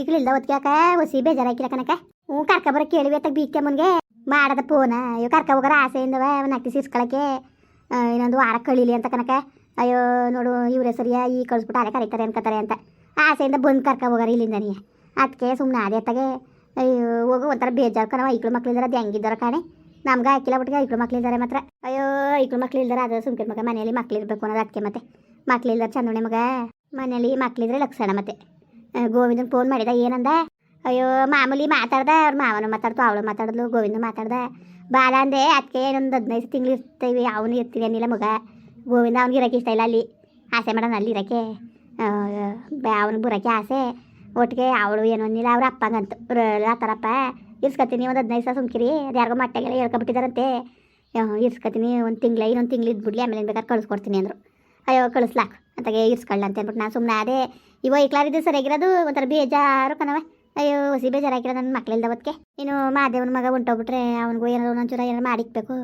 ಈಗಲಿಲ್ಲ ಒತ್ಕ್ಯಾಕ ಒಸಿ ಬೇಜಾರಾಕಿಲ್ಲ ಕನಕ ಹ್ಞೂ, ಕರ್ಕ ಬರೋ ಕೇಳಿ ಅತ್ತಾಗ ಬೀಕ್ತೆ ಮುನ್ಗೆ. ಮಾಡದ ಫೋನ ಅಯ್ಯೋ, ಕರ್ಕ ಹೋಗೋರ ಆಸೆಯಿಂದವ ಒಂದು ನಕ್ತಿ ಸಿಸ್ಕೊಳಕ್ಕೆ. ಇನ್ನೊಂದು ವಾರ ಕಳೀಲಿ ಅಂತ ಕನಕ ಅಯ್ಯೋ, ನೋಡು, ಇವರೇ ಸರಿಯಾ, ಈ ಕಳಿಸ್ಬಿಟ್ಟು ಅಲ್ಲೇ ಕರೀತಾರೆ ಅನ್ಕೋತಾರೆ ಅಂತ. ಆಸೆಯಿಂದ ಬಂದು ಕರ್ಕ ಹೋಗರ ಇಲ್ಲಿಂದ ನೀ. ಅದಕ್ಕೆ ಸುಮ್ಮನೆ ಅದೇ ಅಯ್ಯೋ, ಹೋಗೋ ಒಂಥರ ಬೇಜಾರು ಕಣವ. ಐಕ್ಳು ಮಕ್ಳಿದಾರ ಅದು ಹೆಂಗಿದ್ದಾರ ಕಾಣೆ. ನಮ್ಗೆ ಹಾಕಿಲ್ಲ ಬಿಟ್ಟಿಗೆ ಐಕ್ಳು ಮಕ್ಳಿದ್ದಾರೆ ಮಾತ್ರ. ಅಯ್ಯೋ, ಐಕ್ಳು ಮಕ್ಳು ಇಲ್ದಾರ ಅದು ಸುಮ್ಕಿರ್ ಮಗ ಮನೇಲಿ ಮಕ್ಳಿರ್ಬೇಕು ಅನ್ನೋದು ಅದಕ್ಕೆ ಮತ್ತೆ. ಮಕ್ಳಿಲ್ದಾರ ಚಂದೋಣೆ ಮಗ. ಮನೇಲಿ ಮಕ್ಳಿದ್ರೆ ಲಕ್ಷಣ ಮತ್ತೆ. ಗೋವಿಂದನ್ ಫೋನ್ ಮಾಡಿದ. ಏನಂದ? ಅಯ್ಯೋ, ಮಾಮೂಲಿ ಮಾತಾಡ್ದ. ಅವ್ರ ಮಾವನ ಮಾತಾಡ್ತು, ಅವಳು ಮಾತಾಡಿದ್ಲು, ಗೋವಿಂದ ಮಾತಾಡ್ದ. ಬಾಲ ಅಂದೆ ಅದಕ್ಕೆ ಇನ್ನೊಂದು ಹದಿನೈದು ತಿಂಗಳು ಇರ್ತೀವಿ ಅವನು ಇರ್ತೀವಿ ಅನ್ನಿಲ್ಲ ಮಗ. ಗೋವಿಂದ ಅವ್ನಿಗೆ ಇರೋಕೆ ಇಷ್ಟ ಇಲ್ಲ ಅಲ್ಲಿ. ಆಸೆ ಮಾಡೋಣ ಅಲ್ಲಿ ಇರೋಕ್ಕೆ. ಅವನು ಬರೋಕ್ಕೆ ಆಸೆ. ಒಟ್ಟಿಗೆ ಅವಳು ಏನು ಅನ್ನಿಲ್ಲ, ಅವ್ರ ಅಪ್ಪಂಗಂತು ಥರಪ್ಪ ಇರ್ಸ್ಕೊತೀನಿ ಒಂದು ಹದಿನೈದು ಸಾವಿರ ಸುಮ್ಕಿರಿ. ಅದು ಯಾರಿಗೋ ಮಟ್ಟೆಗೆಲ್ಲ ಹೇಳ್ಕೊಬಿಟ್ಟಿದಾರಂತೆ. ಇರ್ಸ್ಕೊತೀನಿ ಒಂದು ತಿಂಗಳ, ಇನ್ನೊಂದು ತಿಂಗಳು ಇದ್ಬಿಡ್ಲಿ ಆಮೇಲೆ ಬೇಕಾದ್ರೆ ಕಳಿಸ್ಕೊಡ್ತೀನಿ ಅಂದರು. ಅಯ್ಯೋ ಕಳಿಸ್ಲಾಕ್ ಅಂತಾಗೆ ಇರ್ಸ್ಕೊಳ್ಳ ಅಂತ ಅಂದ್ಬಿಟ್ಟು ನಾನು ಸುಮ್ಮನೆ ಅದೇ ಇವ ಇಕ್ಲಾರಿದ್ದು ಸರಿಯಾಗಿರೋದು ಒಂಥರ ಬೇಜಾರು ಕಣವ ಅಯ್ಯೋ, ಹೊಸಿ ಬೇಜಾರಾಗಿರೋ ನನ್ನ ಮಕ್ಳಿಲ್ದ ಹೊತ್ತಿಗೆ ಇನ್ನು ಮಾದೇವನ ಮಗ ಹೊಂಟೋಗ್ಬಿಟ್ರೆ ಅವ್ನಿಗೂ ಏನಾದ್ರು ಒಂಚೂರು ಏನಾರು ಮಾಡಿಕ್ಬೇಕು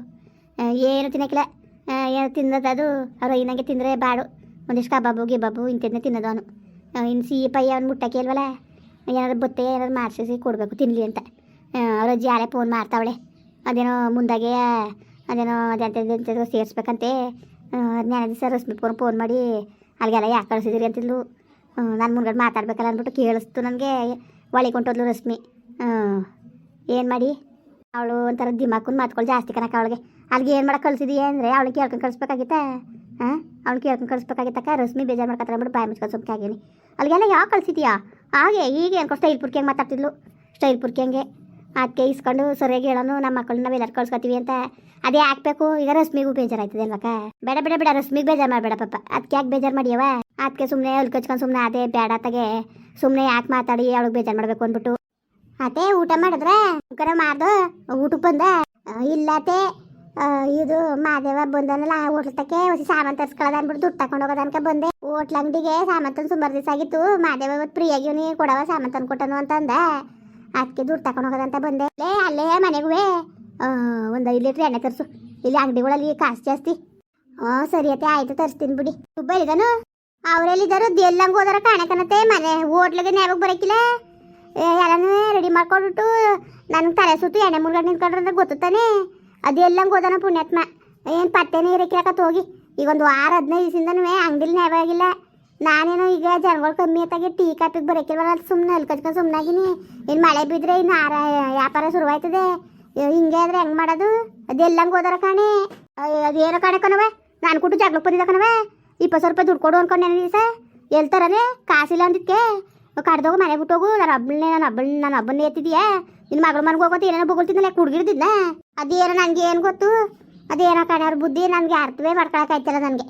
ಏನು ತಿನ್ನಕ್ಕಿಲ್ಲ. ಏನು ತಿನ್ನೋದು ಅದು. ಅವ್ರು ಇನ್ನಂಗೆ ತಿಂದರೆ ಬಾಡು ಒಂದಿಷ್ಟು ಕಬಾಬು, ಗಿಬಾಬು, ಇಂಥದ್ನೇ ತಿನ್ನೋದು ಅವನು. ಇನ್ನು ಸಿಹಿ ಪೈ ಅವ್ನು ಮುಟ್ಟಕ್ಕೆ ಇಲ್ವಲ್ಲ? ಏನಾದ್ರು ಬತ್ತೆ ಏನಾದ್ರು ಮಾಡಿಸಿ ಕೊಡಬೇಕು ತಿನ್ನಲಿ ಅಂತ. ಅವ್ರ ಅಜ್ಜಿ ಆಲೆ ಫೋನ್ ಮಾಡ್ತಾವಳೆ. ಅದೇನೋ ಮುಂದಾಗೆ ಅದೇನೋ ಅದೆಂಥದ್ದು ಸೇರಿಸ್ಬೇಕಂತೆ. ಜ್ಞಾನದ ಸರ್ ಫೋನ್ ಫೋನ್ ಮಾಡಿ ಅಲ್ಲಿಗೆಲ್ಲ ಯಾಕೆ ಕಳಿಸಿದಿರಿ ಅಂತಿದ್ಲು. ನಾನು ಮುಂದ್ಗಡೆ ಮಾತಾಡ್ಬೇಕಲ್ಲ ಅಂದ್ಬಿಟ್ಟು ಕೇಳಿಸ್ತು ನನಗೆ. ಒಳಗೆ ಹೊಂಟೋದ್ಲು ರಶ್ಮಿ. ಏನು ಮಾಡಿ? ಅವಳು ಒಂಥರ ದಿಮಾಕುನ್ ಮಾತ್ಗಳು ಜಾಸ್ತಿ ಕನಕ ಅವಳಿಗೆ. ಅಲ್ಲಿಗೆ ಏನು ಮಾಡಕ್ಕೆ ಕಳ್ಸಿದೀಯ ಅಂದರೆ ಅವಳಿಗೆ ಕೇಳ್ಕೊಂಡು ಕಳಿಸ್ಬೇಕಾಗಿತ್ತ? ಹಾಂ ಅವ್ಳು ಕೇಳ್ಕೊಂಡು ಕಳಿಸ್ಬೇಕಾಗಿತ್ತಕ್ಕ? ರಶ್ಮಿ ಬೇಜಾರು ಮಾಡ್ಕೊತಾರೆ ಬಿಟ್ಟು ಬಾಯಿ ಮುಚ್ಕೊಂಡು ಸುಮ್ಕೆ ಆಗಿನಿ ಅಲ್ಲಿಗೆಲ್ಲ ಯಾವ ಕಳಿಸಿದ್ಯಾ? ಹಾಗೆ ಹೀಗೆ ಅನ್ಕೊ ಸ್ಟೈಲ್ ಪುರ್ಕಿ ಹೆಂಗೆ ಮಾತಾಡ್ತಿದ್ಲು. ಸ್ಟೈಲ್ ಪುರ್ಕಿ ಹಂಗೆ ಅದಕ್ಕೆ ಇಸ್ಕೊಂಡು ಸರಿಯಾಗಿ ಹೇಳೋನು, ನಮ್ಮ ಮಕ್ಕಳನ್ನ ನಾವೆಲ್ಲರೂ ಕಳ್ಸ್ಕೊತೀವಿ ಅಂತ. ಅದೇ ಹಾಕ್ಬೇಕು. ಈಗ ರಶ್ಮಿಗೂ ಬೇಜಾರಾಯ್ತದೆ ಅಲ್ವಕ್ಕ ಬೇಡ ಬೇಡ ಬೇಡ. ರಶ್ಮಿಗೆ ಬೇಜಾರು ಮಾಡಬೇಡ ಪಾಪ. ಅದಕ್ಕೆ ಯಾಕೆ ಬೇಜಾರು ಮಾಡಿಯವ ಅದಕ್ಕೆ ಸುಮ್ಮನೆ ಅಲ್ಲಿ ಕಚ್ಕೊಂಡು ಸುಮ್ಮನೆ ಅದೇ ಬೇಡ ತಗೆ ಸುಮ್ಮನೆ ಯಾಕೆ ಮಾತಾಡಿ ಅವಳಿಗೆ ಬೇಜಾರು ಮಾಡಬೇಕು ಅಂದ್ಬಿಟ್ಟು. ಅದೇ ಊಟ ಮಾಡಿದ್ರೆ? ಕರೆ ಮಾಡ್ದು ಊಟಕ್ಕೆ ಬಂದ? ಇಲ್ಲತೆ ಇದು ಮಾದೇವ ಬಂದನಲ್ಲ ಹೋಟ್ಲಕ್ಕೆ ಹೊಸ ಸಾಮಾನು ತರ್ಸ್ಕೊಳ್ಳೋದು ಅಂದ್ಬಿಟ್ಟು ದುಡ್ಡು ತಗೊಂಡು ಹೋಗೋದು ಅನ್ಕ ಬಂದೆ. ಹೋಟ್ಲ ಅಂಗಡಿಗೆ ಸಾಮಾನು ತಂದು ಸುಮಾರು ದಿವಸ ಆಗಿತ್ತು. ಮಾದೇವ ಇವತ್ತು ಫ್ರೀಯಾಗಿ ಇವನಿಗೆ ಕೊಡವ ಸಾಮಾನು ತಂದು ಕೊಟ್ಟನು ಅಂತ ಅಂದ. ಅದಕ್ಕೆ ದುಡ್ಡು ತಗೊಂಡು ಹೋಗೋದಂತ ಬಂದೆ. ಲೇ, ಅಲ್ಲೇ ಮನೆಗೂ ಒಂದು ಐದು ಲೀಟ್ರ್ ಎಣ್ಣೆ ತರಿಸು. ಇಲ್ಲಿ ಅಂಗಡಿಗಳಲ್ಲಿ ಕಾಸು ಜಾಸ್ತಿ. ಹ್ಞೂ ಸರಿ ಅತ್ತೆ, ಆಯ್ತು, ತರಿಸ್ತೀನಿ ಬಿಡಿ. ಇದ್ದಾನು ಅವರೆಲ್ಲಿದ್ದಾರು ಎಲ್ಲಂಗೆ ಕಾಣೆ ಕಾಣಕನತ್ತೆ ಮನೆ ಹೋಟ್ಲಿಗೆ ನ್ಯಾವಾಗ ಏ, ಎಲ್ಲನೂ ರೆಡಿ ಮಾಡ್ಕೊಂಡ್ಬಿಟ್ಟು ನನಗೆ ತಲೆ ಸುತ್ತು ಎಣ್ಣೆ ಮುಳ್ಗಡೆ ನಿಂತ್ಕೊಂಡ್ರೆ ಗೊತ್ತಾನೆ ಅದು ಎಲ್ಲಂಗೆ ಹೋದಾನ ಪುಣ್ಯಾತ್ಮ. ಏನು ಪತ್ತೆನೇ ಇರಕ್ಕಿರಕತ್ ಹೋಗಿ. ಈಗ ಒಂದು ವಾರ ಹದಿನೈದು ದಿವಸದಿಂದನೂ ಅಂಗಡಿಲಿ ನ್ಯಾವಾಗಿಲ್ಲ ನಾನೇನೋ ಈಗ ಜನಗಳು ಕಮ್ಮಿ ಆಯ್ತಾಗಿ ಟೀ ಕಾಪಿಗೆ ಬರೋಕಿಲ್ವಲ್ಲ ಅಂತ ಸುಮ್ಮನೆ ಅಲ್ಲಿ ಸುಮ್ಮನಾಗಿನಿ ಇನ್ನು ಮಳೆ ಬಿದ್ದರೆ ಇನ್ನು ಆರ ವ್ಯಾಪಾರ ಶುರುವಾಯ್ತದೆ. ಹಿಂಗೆ ಆದ್ರೆ ಹೆಂಗೆ ಮಾಡೋದು? ಅದೆಲ್ಲಂಗೆ ಹೋದಾರ ಕಾಣೆ. ಅದೇನೋ ಕಾಣೆ ಕಣವೆ ನಾನು ಕೊಟ್ಟು ಜಾಗ್ಲಕ್ಕೆ ಬಂದಿದ್ದ ಕಣವೆ ಇಪ್ಪತ್ತು ಸಾವಿರ ರೂಪಾಯಿ ದುಡ್ಡು ಕೊಡು ಅನ್ಕೊಂಡು ನೆನೆ ದಿವಸ. ಎಲ್ತಾರನೆ ಕಾಸಿಲ್ಲ ಅಂದಿದ್ಕೆ. ಕಡ್ದೋಗ ಮನೆ ಬಿಟ್ಟೋಗು ನಾನು ಹಬ್ಬನೇ ನಾನು ಹಬ್ಬ ನಾನು ಹಬ್ಬನೇ ಎತ್ತಿದ್ಯಾ? ನಿನ್ನ ಮಗಳ ಮನೆಗೆ ಹೋಗೋದು ಏನೇನೋ ಬೊಗಳ್ತಿದ್ದಲ್ಲ ಕುಡ್ಗಿಡ್ದಿದ್ನ? ಅದೇನೋ ನನಗೆ ಏನು ಗೊತ್ತು? ಅದೇನೋ ಕಾಣೆ ಬುದ್ಧಿ ನನಗೆ ಅರ್ಥವೇ ಮಾಡ್ಕೊಳಕ್ಕಾಯ್ತಲ್ಲ ನನಗೆ.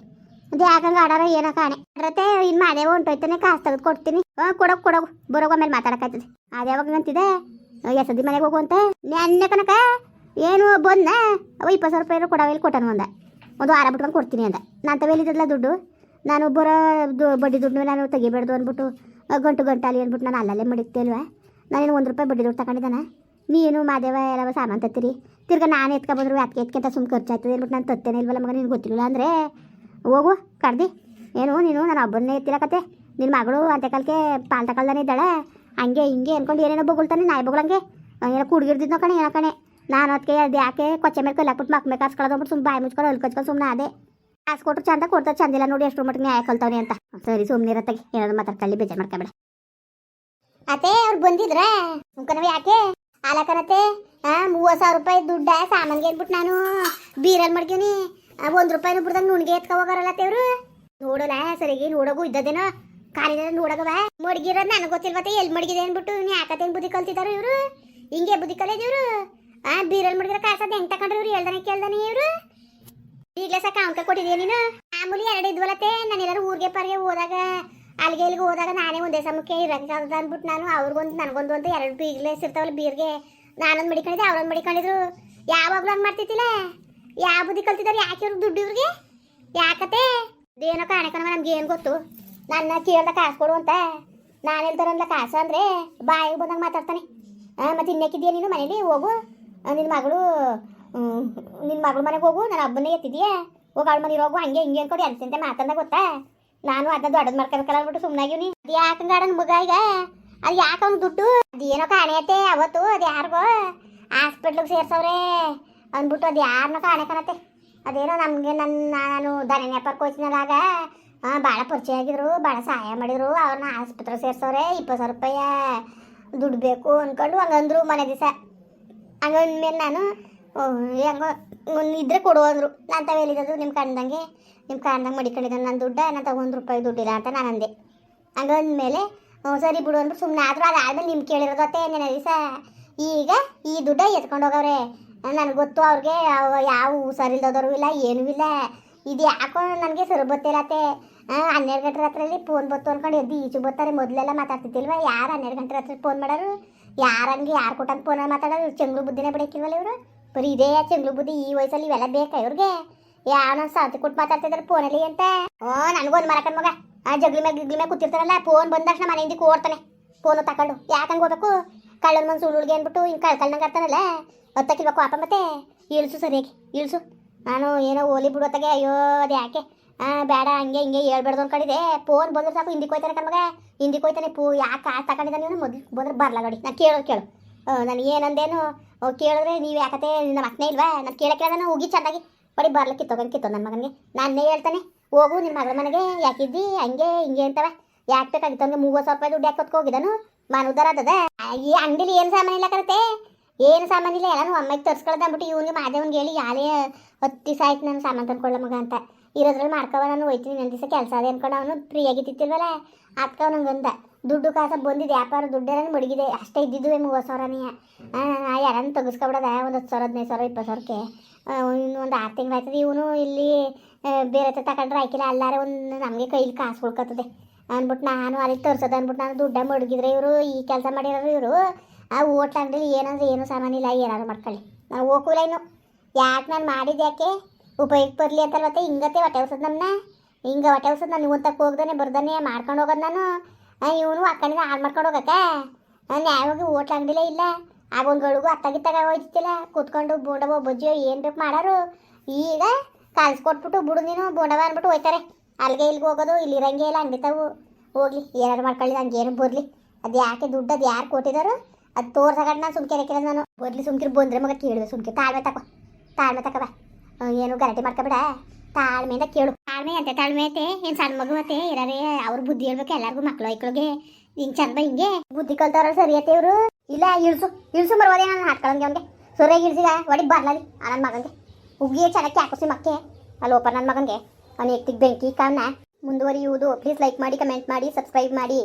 ಯಾಕಂಗೆ ಆಡಾರ ಏನ ಕಾಣೆ. ಅಡ್ರತೆ ಇನ್ ಮನೆ ಹೊಂಟೋಯ್ತಾನೆ ಕಾಸು ತೆಗೆದು ಕೊಡ್ತೀನಿ. ಹಾಂ ಕೊಡೋಗು ಬರೋಗ ಮೇಲೆ ಮಾತಾಡಕಾಯ್ತದೆ ಅದು ಯಾವಾಗ ಅಂತಿದೆ ಎಸದಿ ಮನೆಗೆ ಹೋಗು ಅಂತ ನೆನ್ನೆ ಕನಕ ಏನು ಬಂದ ಅವ ಇಪ್ಪತ್ತು ಸಾವಿರ ರೂಪಾಯಿ ಕೊಡವೇಲಿ ಕೊಟ್ಟನು ಅಂದ ಒಂದು ವಾರ ಬಿಟ್ಕೊಂಡು ಕೊಡ್ತೀನಿ ಅಂದ. ನಾನು ತವೇಲಿದ್ದಲ್ಲ ದುಡ್ಡು? ನಾನು ಬರೋ ದು- ಬಡ್ಡಿ ದುಡ್ಡು ನಾನು ತೆಗಿಬೇಡ್ದು ಅಂದ್ಬಿಟ್ಟು ಗಂಟು ಗಂಟಾಲಿ ಅಂದ್ಬಿಟ್ಟು ನಾನು ಅಲ್ಲಲ್ಲೇ ಮಡಿಕ್ತೆ ನಾನೇನು ಒಂದು ರೂಪಾಯಿ ಬಡ್ಡಿ ದುಡ್ಡು ತಗೊಂಡಿದ್ದಾನೆ? ನೀನು, ಮಾದೇವ ಎಲ್ಲ ಸಾಮಾನು ತತ್ತೀರಿ? ತಿರ್ಗ ನಾನು ಎತ್ಕೊಬಂದ್ರು ಅದಕ್ಕೆ ಎತ್ಕೊಂತ ಸುಮ್ಮನೆ ಖರ್ಚಾಯ್ತದೆ ಅಂದ್ಬಿಟ್ಟು ನಾನು ತತ್ತೇನೆ ಇಲ್ವಲ್ಲ ಮಗ, ನಿನ್ಗೆ ಗೊತ್ತಿಲ್ಲ ಅಂದರೆ? ಹೋಗು ಕಡ್ದಿ ಏನು, ನೀನು ನಾನು ಒಬ್ಬನೇ ಕತೆ. ನಿನ್ನ ಮಗಳು ಅಂತ ಕಾಲಕ್ಕೆ ಪಾಲ್ ತಗೊಳ್ದಾನೆ ಇದ್ದಾಳೆ. ಹಂಗೆ ಹಿಂಗೆ ಅನ್ಕೊಂಡು ಏನೇನೋ ಬೊಗಳ್ತಾನೆ, ನಾಯಿ ಬೊಗಳಂಗೆ. ಏನೋ ಕುಡ್ಗಿರ್ದಿದ್ನೋ ಕಣೆ, ಏನೋ ಕಣೆ. ನಾನು ಅದಕ್ಕೆ ಅದು ಯಾಕೆ ಕೊಚ್ಚೆ ಮೇಲೆ ಕಲ್ಲು ಹಾಕ್ಬಿಟ್ಟು ಮಕ್ಕ ಮೇಲೆ ಕಾಸ್ಕೊಳ್ಳೋದು ಸುಮ್ಮನೆ ಬಾಯಿ ಮುಚ್ಕೊಂಡು ಅಲ್ಲಿ ಸುಮ್ಮನೆ ಅದೇ ಕಾಸು ಕೊಟ್ಟರು ಚಂದ, ಕೊಡ್ತಾರೆ ಚಂದಿಲ್ಲ ನೋಡಿ ಎಷ್ಟು ಮಟ್ಟಿಗೆ ನ್ಯಾಯ ಕಲ್ತವನಿ ಅಂತ. ಸರಿ ಸುಮ್ಮನೆ ಇರತ್ತಾಗಿ ಏನಾದ್ರು ಮಾತಾಡ್ಕೊಳ್ಳಿ, ಬೇಜಾರು ಮಾಡ್ಕೊಬೇಡ. ಅತ್ತೆ, ಅವ್ರು ಬಂದಿದ್ರ? ಮುಖನವ ಯಾಕೆ? ಆಲಕನತ್ತೆ ಹಾ ಮೂವತ್ತು ಸಾವಿರ ರೂಪಾಯಿ ದುಡ್ಡ ಸಾಮಾನ್ಗೆ ಅಂದ್ಬಿಟ್ಟು ನಾನು ಬೀರಲ್ಲಿ ಮಡ್ಗಿವ್ನಿ ಒಂದು ರೂಪಾಯಿ ಬಿಡ್ದಂಗೆ ನುಣ್ಗೆ ಎತ್ಕೊ ಹೋಗಾರಲ್ಲ ತೇವ್ರು? ನೋಡಲ್ಲ ಸರಿಗೆ ನೋಡೋಗು ಇದ್ದದೇನೋ ಕಾಲಿನ ನೋಡಗವ. ಮಡ್ಗಿರೋದು ನನಗೆ ಗೊತ್ತಿಲ್ವತ್ತೆ ಎಲ್ಲಿ ಮಡಗಿದೆ ಅಂದ್ಬಿಟ್ಟು ನೀ ಯಾಕತ್ತೇನು ಬುದ್ಧಿ ಕಲ್ತಿದಾರ ಇವರು? ಹಿಂಗೆ ಬುದ್ಧಿ ಕಲಿದಿವ್ರು ಆ ಬೀರಲ್ಲಿ ಮಡಗಿರೋ ಕಾಸದ ಹೆಂಗ್ ತಕೊಂಡ್ರು ಇವ್ರು? ಹೇಳ್ದಾನೆ ಕೇಳ್ದಾನೆ ಇವರು? ಈಗಲೇ ಸಾಕ ಅಂಕ ಕೊಟ್ಟಿದ್ಯಾ ನೀನು? ಮಾಮೂಲಿ ಎರಡು ಇದ್ವಲತ್ತೆ ನಾನು ಎಲ್ಲರೂ ಊರಿಗೆ ಪಾರಿಗೆ ಹೋದಾಗ ಅಲ್ಲಿಗೆ ಇಲ್ಲಿಗೆ ಹೋದಾಗ ನಾನೇ ಒಂದೇ ಸಮಕ್ಕೆ ಇರೋಕ್ಕಾಗದ ಅಂದ್ಬಿಟ್ಟು ನಾನು. ಅವ್ರಿಗೊಂದು ನನಗೊಂದು ಅಂತ ಎರಡು ಬೀಗ್ಲೇಸ್ ಇರ್ತಾವಲ್ಲ ಬೀರ್ಗೆ. ನಾನೊಂದು ಮಡಿಕೊಂಡಿದ್ದೆ, ಅವ್ರೊಂದು ಮಡಿಕೊಂಡಿದ್ರು. ಯಾವಾಗಲೂ ಹಂಗೆ ಮಾಡ್ತಿದ್ದಿಲ್ಲ? ಯಾವ ಬುದ್ಧಿ ಕಲ್ತಿದ್ದಾರೆ? ಯಾಕೆ ಇವ್ರಿಗೆ ದುಡ್ಡು ಇವ್ರಿಗೆ? ಯಾಕತೆ? ಇದೇನೋ ಕಾಣಕನ ನಮ್ಗೆ ಏನು ಗೊತ್ತು? ನನ್ನ ಕೇಳ್ದ ಕಾಸು ಕೊಡು ಅಂತ. ನಾನು ಹೇಳ್ತಾರಲ್ಲ ಕಾಸು ಅಂದರೆ ಬಾಯಿಗೆ ಬಂದಂಗೆ ಮಾತಾಡ್ತಾನೆ. ಮತ್ತೆ ಇನ್ನೇಕಿದ್ಯಾ ನೀನು ಮನೇಲಿ? ಹೋಗು. ನಿನ್ನ ಮಗಳು ನಿನ್ನ ಮಗಳ ಮನೆಗೆ ಹೋಗು. ನನ್ನ ಹಬ್ಬನೇ ಎತ್ತಿದ್ಯಾ? ಹೋಗಿ ಅವಳ ಮನೆಗೆ ಹೋಗು. ಹಂಗೆ ಹಿಂಗೆ ಅನ್ಕೊಂಡು ಅನ್ಸಂತೆ ಮಾತಂದ ಗೊತ್ತಾ? ನಾನು ಅದನ್ನ ದೊಡ್ಡದು ಮಾಡ್ಕೋಬೇಕಲ್ಲ ಅಂದ್ಬಿಟ್ಟು ಸುಮ್ಮನಾಗಿವ್ನಿ ಯಾಕಂಗ ಆಡನ್ ಮಗ ಈಗ? ಅದು ಯಾಕೆ ಅವ್ನು ದುಡ್ಡು? ಅದೇನೋ ಕಾಣೆಯತ್ತೆ ಅವತ್ತು, ಅದು ಯಾರಿಗೋ? ಹಾಸ್ಪಿಟ್ಲಿಗೆ ಸೇರ್ಸವ್ರೆ. ಅಂದ್ಬಿಟ್ಟು ಅದು ಯಾರನ್ನ ಕಾಣೆ ಕಾಣತ್ತೆ? ಅದೇನೋ ನಮಗೆ ನನ್ನ ನಾನು ಧನಿ ವ್ಯಾಪಾರಕ್ಕೆ ಹೋಯ್ತಿನಲ್ಲಾಗ ಭಾಳ ಪರಿಚಯ ಆಗಿದ್ರು ಭಾಳ ಸಹಾಯ ಮಾಡಿದರು ಅವ್ರನ್ನ ಆಸ್ಪತ್ರೆ ಸೇರ್ಸೋರೆ ಇಪ್ಪತ್ತು ಸಾವಿರ ರೂಪಾಯಿ ದುಡ್ಡು ಬೇಕು ಅಂದ್ಕೊಂಡು ಹಂಗಂದ್ರು ಮನೆ ದಿವಸ. ಹಂಗಂದ್ಮೇಲೆ ನಾನು ಹೆಂಗೋ ಇದ್ರೆ ಕೊಡು ಅಂದರು. ನಾನು ತಾವು ಹೇಳಿದ್ದು ನಿಮ್ಮ ಕಂಡಂಗೆ ನಿಮ್ಮ ಕಂಡಂಗೆ ಮಡಿಕೊಂಡಿದ್ದೆ ನನ್ನ ದುಡ್ಡ, ನಾನು ತಗೊಂಡು ಒಂದು ರೂಪಾಯಿ ದುಡ್ಡಿಲ್ಲ ಅಂತ ನಾನು ಅಂದೆ. ಹಂಗಂದ್ಮೇಲೆ ಹ್ಞೂ ಸರಿ ಬಿಡು ಅಂದ್ರು ಸುಮ್ಮನೆ ಆದರೂ ಅದಾದ್ಮೇಲೆ ನಿಮ್ಗೆ ಕೇಳಿರೋದತ್ತೆ ನೆನೆ ದಿವಸ. ಈಗ ಈ ದುಡ್ಡ ಎತ್ಕೊಂಡು ಹೋಗವ್ರೆ. ನನಗೆ ಗೊತ್ತು ಅವ್ರಿಗೆ ಯಾವ ಸರಿ ಸರಿಲ್ದೋದವರು ಇಲ್ಲ, ಏನೂ ಇಲ್ಲ. ಇದು ಯಾಕೋ ನನಗೆ ಸರಿ ಗೊತ್ತಿರತ್ತೆ. ಹನ್ನೆರಡು ಗಂಟೆ ರಾತ್ರಿಯಲ್ಲಿ ಫೋನ್ ಬತ್ತು ಅನ್ಕೊಂಡು ಎದ್ದು ಈಚು ಬರ್ತಾರೆ. ಮೊದಲೆಲ್ಲ ಮಾತಾಡ್ತಿದ್ದಿಲ್ವ? ಯಾರು ಹನ್ನೆರಡು ಗಂಟೆ ರಾತ್ರಿ ಫೋನ್ ಮಾಡೋರು? ಯಾರಂಗೆ ಯಾರು ಕೊಟ್ಟಂಗೆ ಫೋನಲ್ಲಿ ಮಾತಾಡೋರು? ಚೆಂಗ್ಳು ಬುದ್ಧಿನೇ ಬಿಡಕ್ಕಿಲ್ವಲ್ಲ ಇವರು? ಬರೀ ಇದೇ ಚೆಂಗ್ಳು ಬುದ್ಧಿ ಈ ವಯಸ್ಸಲ್ಲಿ ಇವೆಲ್ಲ ಬೇಕಾ ಇವ್ರಿಗೆ? ಯಾವನ ಸಾತಿ ಕೊಟ್ಟು ಮಾತಾಡ್ತಿದ್ದಾರೆ ಫೋನಲ್ಲಿ ಅಂತ. ಓ ನನಗೊಂದು ಮರಕನ್ ಮಗ. ಆ, ಜಗ್ಲಿ ಮೇಲೆ ಗಿಗ್ಲಿ ಮೇಲೆ ಕೂತಿರ್ತಾರಲ್ಲ ಫೋನ್ ಬಂದ ತಕ್ಷಣ ಮನೆಯಿಂದ ಓಡ್ತಾನೆ. ಫೋನು ತಕೊಂಡು. ಯಾಕಂಗೆ ಹೋಗ್ಬೇಕು? ಕಳ್ಳನ ಮನ್ಸು ಉಳುಳ್ಗೆ ಅಂದ್ಬಿಟ್ಟು ಹಿಂಗೆ ಕಳ್ಕಳ್ದಂಗೆ ಆಡ್ತಾನಲ್ಲ ಹತ್ತಕ್ಕಿಲ್ಬೇಕು ಅಪ್ಪ ಮತ್ತೆ? ಇಳಿಸು ಸರಿಯಾಗಿ ಇಳಿಸು. ನಾನು ಏನೋ ಓಲಿ ಬಿಡೋತ್ತಾಗೆ ಅಯ್ಯೋ, ಅದು ಯಾಕೆ? ಆ, ಬೇಡ, ಹಂಗೆ ಹಿಂಗೆ ಹೇಳ್ಬೇಡ್ದು ಅಂದ್ಕೊಂಡಿದೆ ಫೋನ್ ಬಂದ್ರೆ ಸಾಕು ಹಿಂದಿಗೆ ಹೋಯ್ತಾನೆ ಕಣ್ಮಗ ಹಿಂದಿಗೆ ಹೋಯ್ತಾನೆ ಪೂ ಯಾಕೆ ಕಾಸು ತಗೊಂಡಿದ್ದಾನೆ ಇವನು? ಮೊದಲು ಬಂದ್ರೆ ಬರಲ್ಲ ನೋಡಿ. ನಾನು ಕೇಳೋದು ಕೇಳು. ನಾನು ಏನಂದೇನು? ಕೇಳಿದ್ರೆ ನೀವು ಯಾಕತ್ತೆ? ನಮ್ಮ ಅಕ್ಕನೇ ಇಲ್ವಾ? ನಾನು ಕೇಳಕ್ಕೆ ನಾನು ಹೋಗಿ ಚೆನ್ನಾಗಿ ಬರೀ ಬರ್ಲಿಕ್ಕೆ ಕಿತ್ತೋಗಂಗೆ ಕಿತ್ತೋ ನನ್ನ ಮಗನಿಗೆ. ನಾನೇ ಹೇಳ್ತಾನೆ. ಹೋಗು ನಿನ್ನ ಮಗಳ ಮನೆಗೆ. ಯಾಕಿದ್ದಿ ಹಂಗೆ, ಹಿಂಗೆ ಅಂತವ. ಯಾಕೆ ಬೇಕಾಗಿತ್ತು? ಹಂಗೆ ಮೂವತ್ತು ಸಾವಿರ ರೂಪಾಯಿ ದುಡ್ಡು ಯಾಕೆ ಹೋಗಿದ್ದಾನು ಮಾನು ಉದ್ದಾರ ಈ ಅಂಗಡಿಲಿ ಏನು ಸಾಮಾನು ಇಲ್ಲ ಕರತೆ ಏನು ಸಾಮಾನು ಇಲ್ಲ? ಎಲ್ಲಾನು ಅಮ್ಮಗೆ ತರ್ಸ್ಕೊಳ್ದು ಅಂದ್ಬಿಟ್ಟು ಇವ್ನಿಗೆ ಮಾದೇವನ್ಗೆ ಹೇಳಿ ಯಾಲೇ ಹತ್ತು ದಿವಸ ಆಯ್ತು ನಾನು ಸಾಮಾನು ತಂದ್ಕೊಳ್ಳ ಮಗ ಅಂತ. ಇರೋದ್ರಲ್ಲಿ ಮಾಡ್ಕವ ನಾನು ಹೋಯ್ತೀನಿ ನನ್ನ ದಿವಸ ಕೆಲಸ ಅದೇ ಅನ್ಕೊಂಡು ಅವನು ಫ್ರೀ ಆಗಿತ್ತಿರ್ವಲ್ಲ ಅದಕ್ಕೆ ನಂಗಂದ ದುಡ್ಡು ಕಾಸ ಬಂದಿದ್ದು ವ್ಯಾಪಾರ ದುಡ್ಡೇನ ಮಡಗಿದೆ, ಅಷ್ಟೇ ಇದ್ದಿದ್ದು ಮೂವತ್ತು ಸಾವಿರನೇ ಯಾರನ್ನು ತೆಗಿಸ್ಕೊಬಿಡೋದ? ಒಂದು ಹತ್ತು ಸಾವಿರ, ಹದಿನೈದು ಸಾವಿರ, ಇಪ್ಪತ್ತು ಸಾವಿರಕ್ಕೆ. ಇನ್ನು ಒಂದು ಆರು ತಿಂಗಳು ಆಯ್ತದೆ, ಇವನು ಇಲ್ಲಿ ಬೇರೆ ತಗೊಂಡ್ರೆ ಆಯ್ಕಿಲ್ಲ, ಅಲ್ಲಾರೆ ಒಂದು ನಮಗೆ ಕೈಲಿ ಕಾಸು ಉಳ್ಕೊತದೆ ಅಂದ್ಬಿಟ್ಟು ನಾನು ಅಲ್ಲಿ ತರ್ಸೋದು ಅಂದ್ಬಿಟ್ಟು ನಾನು ದುಡ್ಡ ಮಡಗಿದ್ರೆ ಇವರು ಈ ಕೆಲಸ ಮಾಡಿರೋರು ಇವರು, ಆ ಓಟ್ಲ ಅಂಗಡಿಲಿ ಏನಂದ್ರೆ ಏನೂ ಸಾಮಾನಿಲ್ಲ ಏನಾದ್ರು ಮಾಡ್ಕೊಳ್ಳಿ. ನಾನು ಹೋಗಲ್ಲ ಇನ್ನು. ಯಾಕೆ ನಾನು ಮಾಡಿದ್ದು ಯಾಕೆ? ಉಪಯೋಗ ಬರಲಿ ಅಂತ ಮತ್ತೆ ಹಿಂಗತ್ತೆ ಹೊಟ್ಟೆ ಹೊಸದು ನಮ್ಮನ್ನ ಹಿಂಗೆ ಹೊಟ್ಟೆ ಹೊಸದು ನಾನು ತಕ್ಕ ಹೋಗ್ದಾನೆ, ಬರ್ದಾನೆ, ಮಾಡ್ಕೊಂಡು ಹೋಗೋದು ನಾನು. ಇವನು ಅಕ್ಕನಿಗೆ ಹಾಳು ಮಾಡ್ಕೊಂಡು ಹೋಗಕ್ಕ. ನಾನು ಯಾವಾಗೂ ಓಟ್ಲ ಅಂಗಡಿಲೇ ಇಲ್ಲ. ಆಗ ಒಂದು ಗಳಿಗೂ ಅತ್ತಾಗಿತ್ತಾಗ ಹೋಯ್ತಿಲ್ಲ ಕೂತ್ಕೊಂಡು ಬೋಂಡವೋ ಬಜ್ಜಿಯೋ ಏನು ಬೇಕು ಮಾಡೋರು. ಈಗ ಕಾಲ್ಸ್ಕೊಟ್ಬಿಟ್ಟು ಬಿಡು ನೀನು ಬೋಂಡವ ಅಂದ್ಬಿಟ್ಟು ಹೋಯ್ತಾರೆ. ಅಲ್ಲಿಗೆ ಇಲ್ಲಿಗೆ ಹೋಗೋದು, ಇಲ್ಲಿ ಇರಂಗೆ ಇಲ್ಲ, ಅಂಗಡಿ ತಾವು ಹೋಗ್ಲಿ. ಏನಾರು ಮಾಡ್ಕೊಳ್ಳಿ ನಂಗೆ ಏನು ಬರ್ಲಿ. ಅದು ಯಾಕೆ ದುಡ್ಡು, ಅದು ಯಾರು ಕೊಟ್ಟಿದ್ದಾರೋ ಅದು ತೋರ್ಸಗಡೆ ನಾನು ಸುಮ್ಕೆ ಇರಕ್ಕಿಲ್ಲ ನಾನು. ಬರ್ಲಿ ಸುಮ್ಕಿರ್, ಬಂದ್ರೆ ಮಗ ಕೇಳಿದೆ ಸುಮ್ಕೆ. ತಾಳ್ಮೆ ತಕೋ, ತಾಳ್ಮೆ ಬಾ. ಏನು ಗಲಾಟೆ ಮಾಡ್ಕೊಬೇಡ ತಾಳ್ಮೆಯಿಂದ ಕೇಳು. ತಾಳ್ಮೆ ಅಂತೆ, ತಾಳ್ಮೆ ಐತೆ ಏನು ಸಣ್ಣ ಮಗು ಮತ್ತೆ ಇರೋ ಅವ್ರ ಬುದ್ಧಿ ಹೇಳ್ಬೇಕು ಎಲ್ಲರಿಗೂ, ಮಕ್ಳು ಐಕ್ಳಿಗೆ. ಹಿಂಗೆ ಚಂದ ಹಿಂಗೆ. ಬುದ್ಧಿ ಕಲ್ತವ್ರ ಸರಿ ಐತೆ ಇವರು. ಇಲ್ಲ, ಇಳ್ಸು ಇಳ್ಸು ಬರ್ಬೋದೇ ನಾನು ಹಾಕ್ಕೊಳ್ಳಂಗೆ ಅವ್ನಿಗೆ. ಸರಿಯಾಗಿ ಇಳ್ಸಿದ ಒಡಿ ಬರ್ಲಿ ಆ ನನ್ನ ಮಗನಿಗೆ ಹುಗ್ಗಿ ಚೆನ್ನಾಗಿ ಹಾಕಿಸಿ ಮಕ್ಕೆ ಅಲ್ಲಿ ಓಪನ್ ನನ್ನ ಮಗನಿಗೆ ಎತ್ತಿಗೆ ಬೆಂಕಿ ಕಾರಣ ಮುಂದುವರಿಯುವುದು. ಪ್ಲೀಸ್ ಲೈಕ್ ಮಾಡಿ ಕಮೆಂಟ್ ಮಾಡಿ ಸಬ್ಸ್ಕ್ರೈಬ್ ಮಾಡಿ.